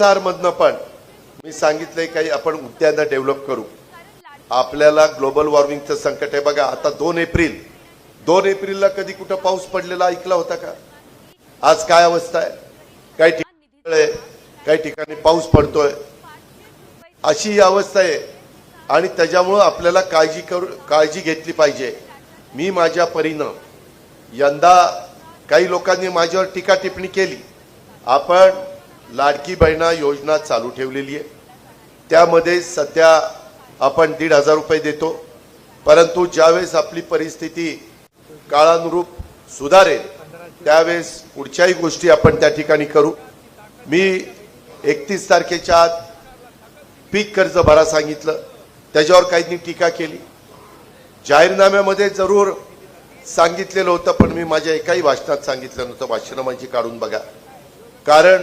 CSR मधनं पण मी सांगितलंय काही आपण उद्यानं डेव्हलप करू. आपल्याला ग्लोबल वॉर्मिंगचं संकट आहे. बघा आता दोन एप्रिल. दोन एप्रिलला कधी कुठं पाऊस पडलेला ऐकला होता का? आज काय अवस्था आहे? काही ठिकाणी काही ठिकाणी पाऊस पडतोय. अशी ही अवस्था आहे. आणि त्याच्यामुळं आपल्याला काळजी करू काळजी घेतली पाहिजे. मी माझ्या परीनं यंदा काही लोकांनी माझ्यावर टीका टिप्पणी केली. आपण लाडकी बहिणा योजना चालू ठेवलेली आहे. त्यामध्ये सध्या आपण दीड हजार रुपये देतो. परंतु ज्यावेळेस आपली परिस्थिती काळानुरूप सुधारेल त्यावेळेस पुढच्याही गोष्टी आपण त्या ठिकाणी करू. मी एकतीस तारखेच्या आत पीक कर्ज भरा सांगितलं. त्याच्यावर काहींनी टीका केली. जाहीरनाम्यामध्ये जरूर सांगितलेलं होतं पण मी माझ्या एकाही भाषणात सांगितलं नव्हतं. भाषणं माझी काढून बघा. कारण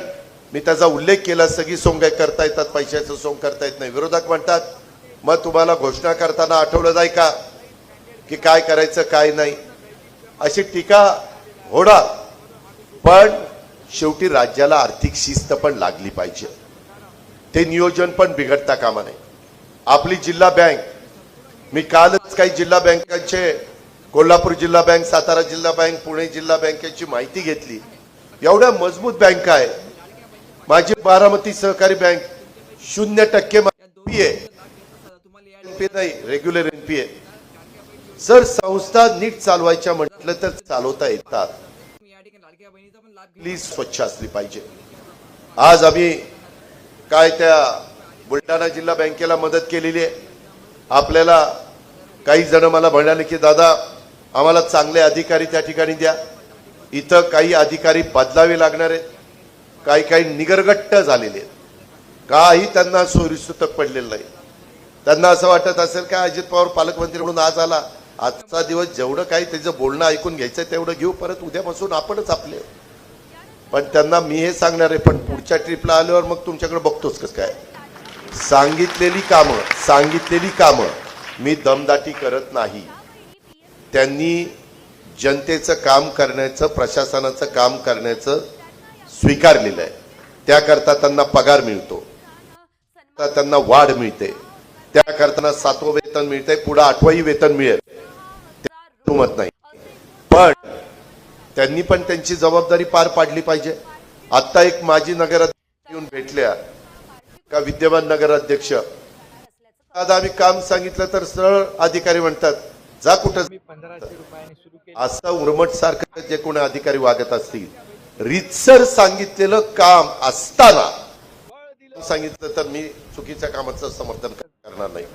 मी त्याचा उल्लेख केला सगळी सोंग करता येतात पैशाचं सोंग करता येत नाही. विरोधक म्हणतात मग तुम्हाला घोषणा करताना आठवलं जाय का? की काय करायचं काय नाही? अशी टीका होणार. पण शेवटी राज्याला आर्थिक शिस्त पण लागली पाहिजे. ते नियोजन पण बिघडता कामा नये. आपली जिल्हा बँक मी कालच काही जिल्हा बँकांचे कोल्हापूर जिल्हा बँक सातारा जिल्हा बँक पुणे जिल्हा बँकेची माहिती घेतली. एवढ्या मजबूत बँका आहे. माझी बारामती सहकारी बँक शून्य टक्के नाही रेग्युलर एनपीए सर संस्था नीट चालवायच्या म्हटलं तर चालवता येतात. प्लीज स्वच्छ असली पाहिजे. आज आम्ही काय त्या बुलढाणा जिल्हा बँकेला मदत केलेली आहे. आपल्याला काही जण मला म्हणाले की दादा आम्हाला चांगले अधिकारी त्या ठिकाणी द्या. इथं काही अधिकारी बदलावे लागणार आहेत. काही काही निगरगट्ट झालेले आहेत. काही त्यांना सोयीसुतक पडलेलं नाही. त्यांना असं वाटत असेल का अजित पवार पालकमंत्री म्हणून आज आला. आजचा दिवस जेवढं काही त्याचं बोलणं ऐकून घ्यायचं तेवढं घेऊ. परत उद्यापासून आपणच आपले. पण त्यांना मी हे सांगणार आहे पण पुढच्या ट्रिपला आल्यावर मग तुमच्याकडे बघतोच कसं काय. सांगितलेली कामं सांगितलेली कामं मी दमदाटी करत नाही. त्यांनी जनतेचं काम करण्याचं प्रशासनाचं काम करण्याचं स्वीकारलेलं आहे. त्याकरता त्यांना पगार मिळतो. त्यांना वाढ मिळते. त्याकरता सातवं वेतन मिळतंय पुढे आठवंही वेतन मिळेल. मत नाही. पण त्यांनी पण त्यांची जबाबदारी पार पाडली पाहिजे. आता एक माजी नगराध्यक्ष येऊन भेटल्या. का विद्यमान नगराध्यक्ष. आता आम्ही काम सांगितलं तर सरळ अधिकारी म्हणतात जा कुठं पंधराशे रुपयाने सुरू केले. असं उर्मट सारखं जे कोणी अधिकारी वागत असतील रितसर सांगितलेलं काम असताना सांगितलं तर मी चुकीच्या कामाचं समर्थन करणार नाही.